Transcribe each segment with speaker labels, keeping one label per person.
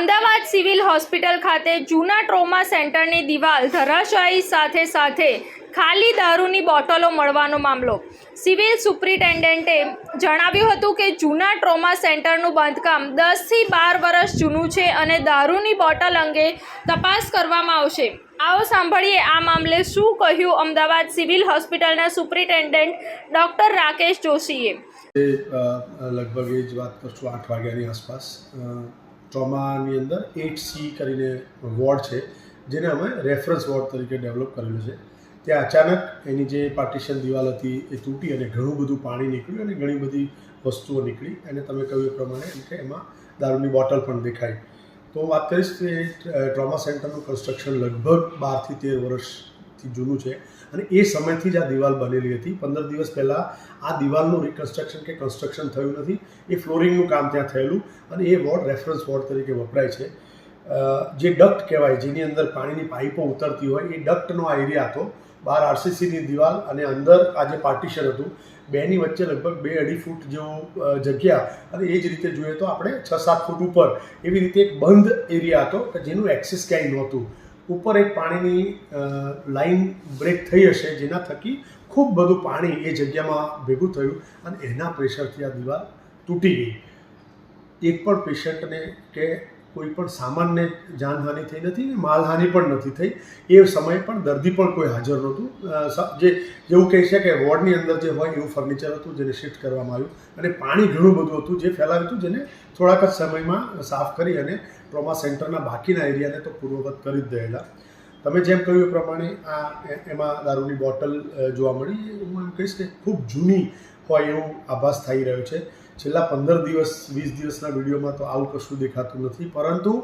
Speaker 1: Ahmedabad civil hospital ખાતે જૂના trauma સેન્ટરની દિવાલ ધરાશાયી સાથે સાથે ખાલી દારૂની બોટલો મળવાનો મામલો. સિવિલ સુપ્રિન્ટેન્ડન્ટે જણાવ્યું હતું કે જૂના ટ્રોમા સેન્ટરનું બાંધકામ દસથી બાર વર્ષ જૂનું છે અને દારૂની બોટલ અંગે તપાસ કરવામાં આવશે. આવો સાંભળીએ આ મામલે શું કહ્યું અમદાવાદ સિવિલ હોસ્પિટલના સુપ્રિન્ટેન્ડન્ટ ડૉક્ટર રાકેશ જોશીએ.
Speaker 2: લગભગ એ જ વાત કરશું આઠ વાગ્યાની આસપાસ. ટ્રોમાની અંદર એટ સી કરીને વોર્ડ છે, જેને અમે રેફરન્સ વોર્ડ તરીકે ડેવલપ કરેલું છે. ત્યાં અચાનક એની જે પાર્ટીશન દિવાલ હતી એ તૂટી અને ઘણું બધું પાણી નીકળ્યું અને ઘણી બધી વસ્તુઓ નીકળી. અને તમે કહ્યું એ પ્રમાણે કે એમાં દારૂની બોટલ પણ દેખાઈ. તો વાત કરીશ કે ટ્રોમા સેન્ટરનું કન્સ્ટ્રક્શન લગભગ બારથી તેર વર્ષથી જૂનું છે. અને એ સમયથી જ આ દિવાલ બનેલી હતી. પંદર દિવસ પહેલાં આ દિવાલનું રિકન્સ્ટ્રક્શન કે કન્સ્ટ્રક્શન થયું નથી. એ ફ્લોરિંગનું કામ ત્યાં થયેલું અને એ વોર્ડ રેફરન્સ વોર્ડ તરીકે વપરાય છે. જે ડક્ટ કહેવાય, જેની અંદર પાણીની પાઇપો ઉતરતી હોય, એ ડક્ટનો આ એરિયા હતો. બહાર આરસીસીની દિવાલ અને અંદર આ જે પાર્ટીશન હતું, બેની વચ્ચે લગભગ બે અઢી ફૂટ જેવું જગ્યા અને એ જ રીતે જોઈએ તો આપણે છ સાત ફૂટ ઉપર એવી રીતે એક બંધ એરિયા હતો કે જેનું એક્સેસ ક્યાંય નહોતું. ઉપર એક પાણીની લાઈન બ્રેક થઈ હશે, જેના થકી ખૂબ બધું પાણી એ જગ્યામાં ભેગું થયું અને એના પ્રેશરથી આ દીવાલ તૂટી ગઈ. એક પણ પેશન્ટને કે કોઈ પણ સામાનને જાનહાનિ થઈ નથી ને માલહાનિ પણ નથી થઈ. એ સમયે પણ દર્દી પણ કોઈ હાજર નહોતું. જે, જેવું કહી છે કે વોર્ડની અંદર જે હોય એવું ફર્નિચર હતું જેને શિફ્ટ કરવામાં આવ્યું. અને પાણી ઘણું બધું હતું જે ફેલાયું હતું જેને થોડાક જ સમયમાં સાફ કરી અને ટ્રોમા સેન્ટરના બાકીના એરિયાને તો પૂર્વવત કરી જ દેલા. તમે જેમ કહ્યું એ પ્રમાણે આ એમાં દારૂની બોટલ જોવા મળી. હું એમ કહીશ કે ખૂબ જૂની હોય એવું આભાસ થઈ રહ્યો છે. છેલ્લા પંદર દિવસ, વીસ દિવસના વિડીયોમાં તો આવું કશું દેખાતું નથી, પરંતુ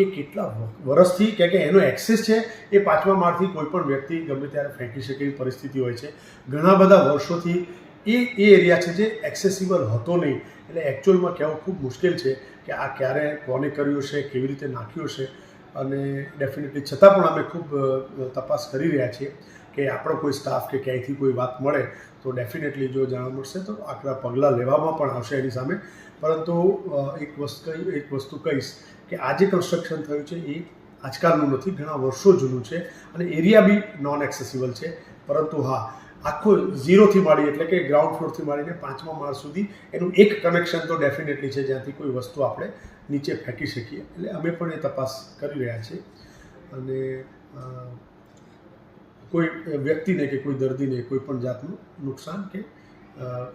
Speaker 2: એ કેટલા વર્ષથી કે કે એનો એક્સેસ છે, એ પાંચમા માળથી કોઈ પણ વ્યક્તિ ગમે ત્યારે ફેંકી શકે એવી પરિસ્થિતિ હોય છે. ઘણા બધા વર્ષોથી એ એ એરિયા છે જે એક્સેસિબલ હતો નહીં. એટલે એકચ્યુઅલમાં કહેવું ખૂબ મુશ્કેલ છે કે આ ક્યારે, કોને કર્યું છે કેવી રીતે નાખ્યું છે અને ડેફિનેટલી છતાં પણ અમે ખૂબ તપાસ કરી રહ્યા છીએ કે આપણો કોઈ સ્ટાફ કે ક્યાંયથી કોઈ વાત મળે, તો ડેફિનેટલી જો જાણવા મળશે તો આકરા પગલાં લેવામાં પણ આવશે એની સામે. પરંતુ એક વસ્તુ એક વસ્તુ કહીશ કે આ જે કન્સ્ટ્રક્શન થયું છે એ આજકાલનું નથી, ઘણા વર્ષો જૂનું છે અને એરિયા બી નોન એક્સેસિબલ છે. પરંતુ હા આખો ઝીરોથી માંડી, એટલે કે ગ્રાઉન્ડ ફ્લોરથી માંડીને પાંચમા માળ સુધી, એનું એક કનેક્શન તો ડેફિનેટલી છે, જ્યાંથી કોઈ વસ્તુ આપણે નીચે ફેંકી શકીએ. એટલે અમે પણ એ તપાસ કરી રહ્યા છીએ. અને કોઈ વ્યક્તિને કે કોઈ દર્દીને કોઈ પણ જાતનું નુકસાન કે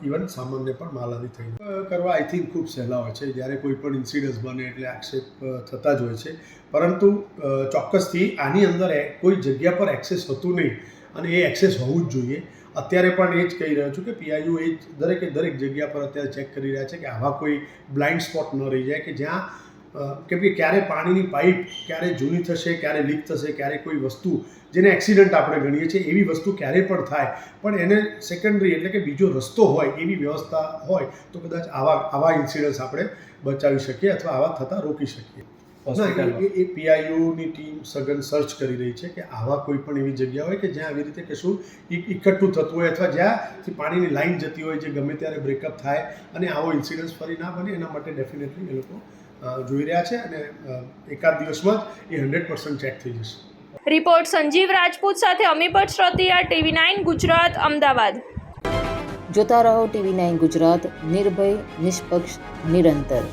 Speaker 2: ઇવન સામાન્ય પણ માલાની થઈ કરવા આઈ થિંક ખૂબ સહેલા હોય છે. જ્યારે કોઈ પણ ઇન્સિડન્સ બને એટલે આક્ષેપ થતા જ હોય છે. પરંતુ ચોક્કસથી આની અંદર કોઈ જગ્યા પર એક્સેસ હતું નહીં અને એ એક્સેસ હોવું જ જોઈએ. અત્યારે પણ એ જ કહી રહ્યો છું કે પીઆઈયુ એ જ દરેકે દરેક જગ્યા પર અત્યારે ચેક કરી રહ્યા છે કે આવા કોઈ બ્લાઇન્ડ સ્પોટ ન રહી જાય કે જ્યાં કેમ કે ક્યારે પાણીની પાઇપ ક્યારે જૂની થશે, ક્યારે લીક થશે, ક્યારે કોઈ વસ્તુ જેને એક્સિડન્ટ આપણે ગણીએ છીએ એવી વસ્તુ ક્યારે પણ થાય. પણ એને સેકન્ડરી એટલે કે બીજો રસ્તો હોય એવી વ્યવસ્થા હોય તો કદાચ આવા આવા ઇન્સિડન્ટ્સ આપણે બચાવી શકીએ અથવા આવા થતાં રોકી શકીએ. પીઆઈયુની ટીમ સઘન સર્ચ કરી રહી છે કે આવા કોઈ પણ એવી જગ્યા હોય કે જ્યાં આવી રીતે કશું એકઠું થતું હોય અથવા જ્યાંથી પાણીની લાઈન જતી હોય જે ગમે ત્યારે બ્રેકઅપ થાય અને આવો ઇન્સિડન્સ ફરી ના બને એના માટે ડેફિનેટલી એ લોકો જોઈ રહ્યા છે અને એકાદ દિવસમાં જ એ હંડ્રેડ પર્સન્ટ ચેક થઈ જશે.
Speaker 1: રિપોર્ટ સંજીવ રાજપૂત સાથે અમીપત શ્રોતિયા ટીવી નાઇન ગુજરાત અમદાવાદ.
Speaker 3: જોતા રહો ટીવી નાઇન ગુજરાત નિર્ભય નિષ્પક્ષ નિરંતર.